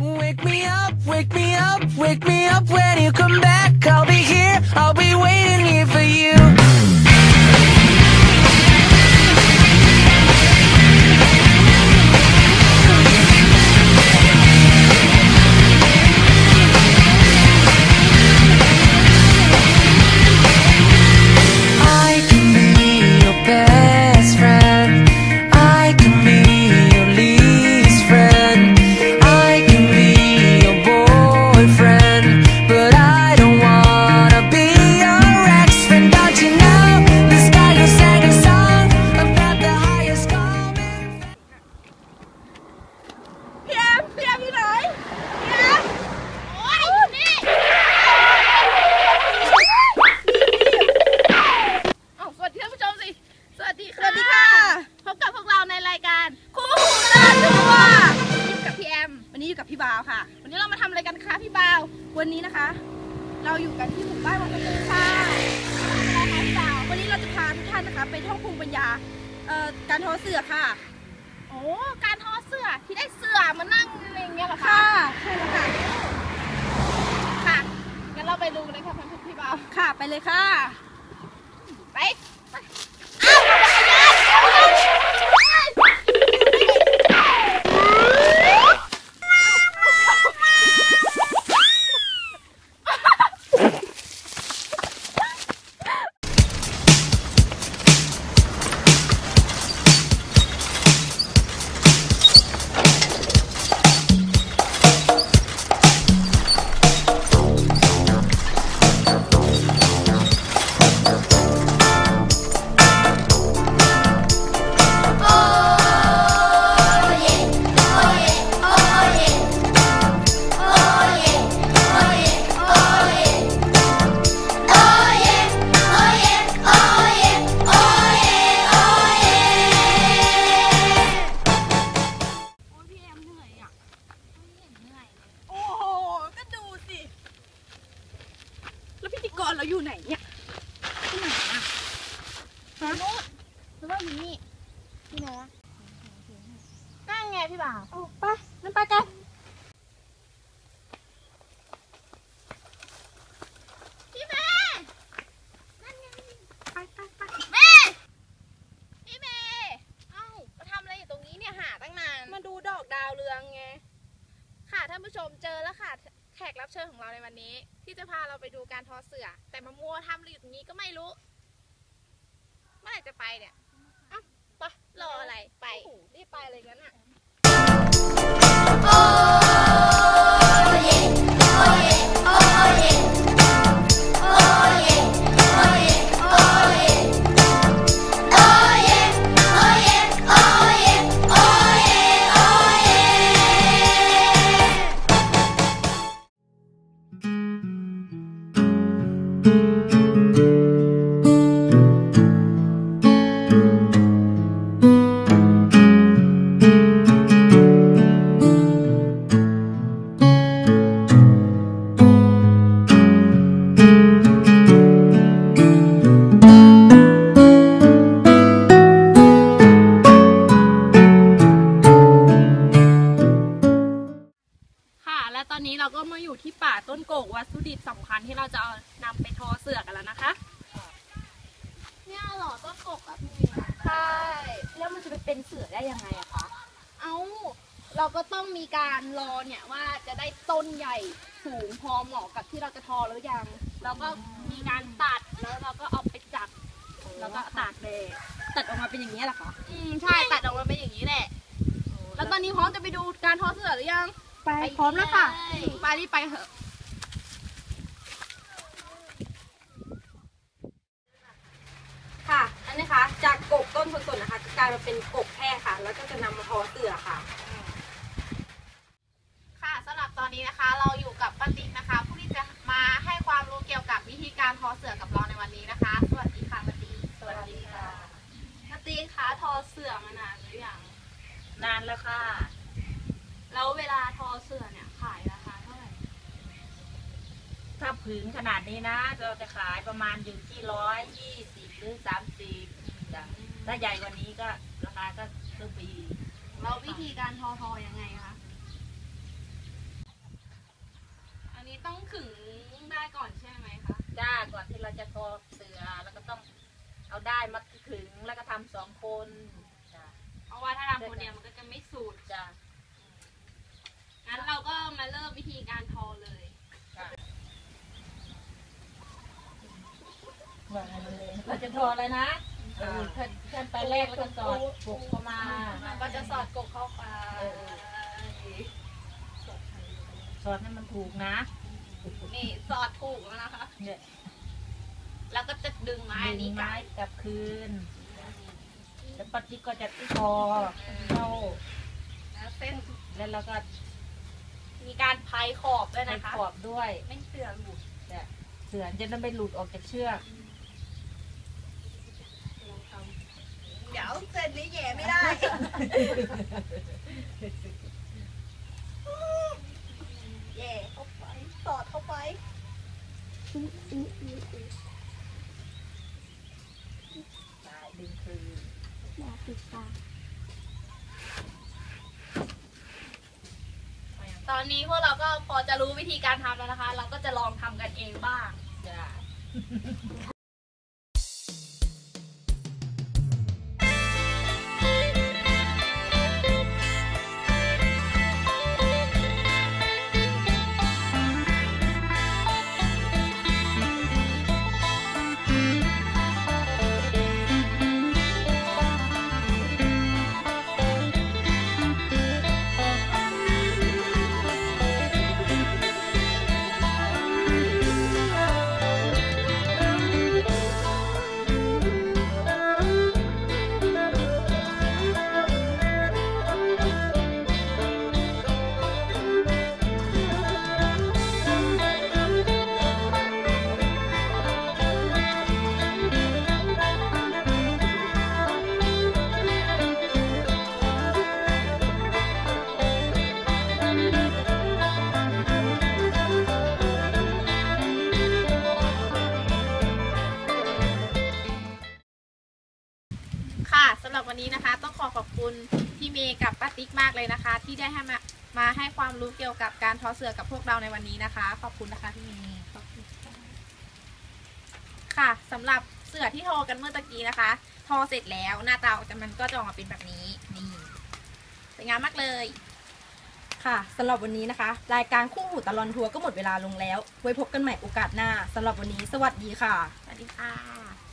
Wake me up, wake me up, wake me up when you come back. I'll be here, I'll be waiting here for you. ววันนี้นะคะ เราอยู่กันที่หมู่บ้านวังกระตือค่ะอะไรคะพี่บาววันนี้เราจะพาทุกท่านนะคะ ไปท่องภูมิปัญญาเอ่อการทอเสือค่ะ โอ้การทอเสื้อที่ได้เสื้อมานั่งอะไรอย่างเงี้ยเหรอคะใช่แล้วค่ะค่ะงั้นเราไปดูเลยค่ะพี่พี่บ่าวค่ะไปเลยค่ะ ไป ไหนอะนั่งไงพี่บ่าวไปนั่นไปกันพี่แม่นั่นไปไปไปแม่พี่เมย์เอ้ามาทำอะไรอยู่ตรงนี้เนี่ยหาตั้งนานมาดูดอกดาวเรืองไง ค่ะท่านผู้ชมเจอแล้วค่ะแขกรับเชิญของเราในวันนี้ ที่จะพาเราไปดูการทอเสือ แต่มามัวทำอะไรอยู่ตรงนี้ก็ไม่รู้ เมื่อไหร่จะไปเนี่ย รออะไรไปรีบไปอะไรงั้นอะ เราก็ต้องมีการรอเนี่ยว่าจะได้ต้นใหญ่สูงพอเหมาะกับที่เราจะทอหรือยัง แล้วก็มีการตัดแล้วเราก็เอาไปจับแล้วก็ตากแดดตัดออกมาเป็นอย่างนี้ยเหรอคะอืมใช่ตัดออกมาเป็นอย่างนี้แหละ แล้วตอนนี้พร้อมจะไปดูการทอเสือหรือยัง ไปพร้อมแล้วค่ะ ไปรีบไปเถอะ ค่ะ อันนี้คะจากกกต้นสดๆนะคะจะกลายมาเป็นกกแห้งค่ะ แล้วก็จะนำมาทอเสือค่ะค่ะสำหรับตอ นนี้นะคะ เราอยู่กับป้าติ๊กนะคะ ผู้ที่จะมาให้ความรู้เกี่ยวกับวิธีการทอเสือกับเราในวันนี้นะคะ สวัสดีค่ะป้าติ๊กสวัสดีค่ะ ป้าติ๊กคะทอเสือมานานหรือยังนานแล้วค่ะ แล้วเวลาทอเสือเนี่ยขายราคาเท่าไหร่ถ้าผืนขนาดนี้นะเราจะขายประมาณอยู่ที่ร้อยยี่สิบหรือสามสิบจ้ะถ้าใหญ่กว่านี้ก็ราคาก็เพิ่มไปอีก แล้ววิธีการทอทอยังไงคะ ต้องขึงได้ก่อนใช่ไหมคะ จ้าก่อนที่เราจะทอเสือแล้วก็ต้องเอาได้มาขึงแล้วก็ทำสองคนจ้าเพราะว่าถ้าทำคนเดียวมันก็จะไม่สูตรจ้างั้นเราก็มาเริ่มวิธีการทอเลยเราจะทออะไรนะขั้นตอนแรกแล้วก็สอดกบเข้ามาก็จะสอดกกเข้าไปสอดให้มันถูกนะ นี่สอดถูกแล้วนะคะ เนี่ยแล้วก็จะดึงไม้ดึนี้งกลัไม้บกลับคืน แล้วปัจจิกก็จะทอเข้าแล้วเส้นแล้วเราก็มีการไพขอบด้วยให้นะคะ ขอบด้วยไม่เสือหลุดเนี่ยเสือจะได้ไม่หลุดออกจากเชือกเดี๋ยวเสร็จนี้แย่ไม่ได้ แย่เข้าไป สอดเข้าไป สายดึงคืนตอนนี้พวกเราก็พอจะรู้วิธีการทำแล้วนะคะ เราก็จะลองทำกันเองบ้าง จ้ะ รับวันนี้นะคะ ต้องขอขอบคุณพี่เมย์กับป้าติ๊กมากเลยนะคะ ที่ได้ให้มามาให้ความรู้เกี่ยวกับการทอเสือกับพวกเราในวันนี้นะคะ ขอบคุณนะคะพี่เมย์ขอบคุณค่ะค่ะสำหรับเสือที่ทอกันเมื่อตะกี้นะคะ ทอเสร็จแล้วหน้าตาจะมันก็จะออกมาเป็นแบบนี้นี่สวยงามมากเลย ค่ะสำหรับวันนี้นะคะ รายการคู่หูตลอนทัวร์ก็หมดเวลาลงแล้ว ไว้พบกันใหม่โอกาสหน้าสำหรับวันนี้ สวัสดีค่ะ สวัสดีค่ะ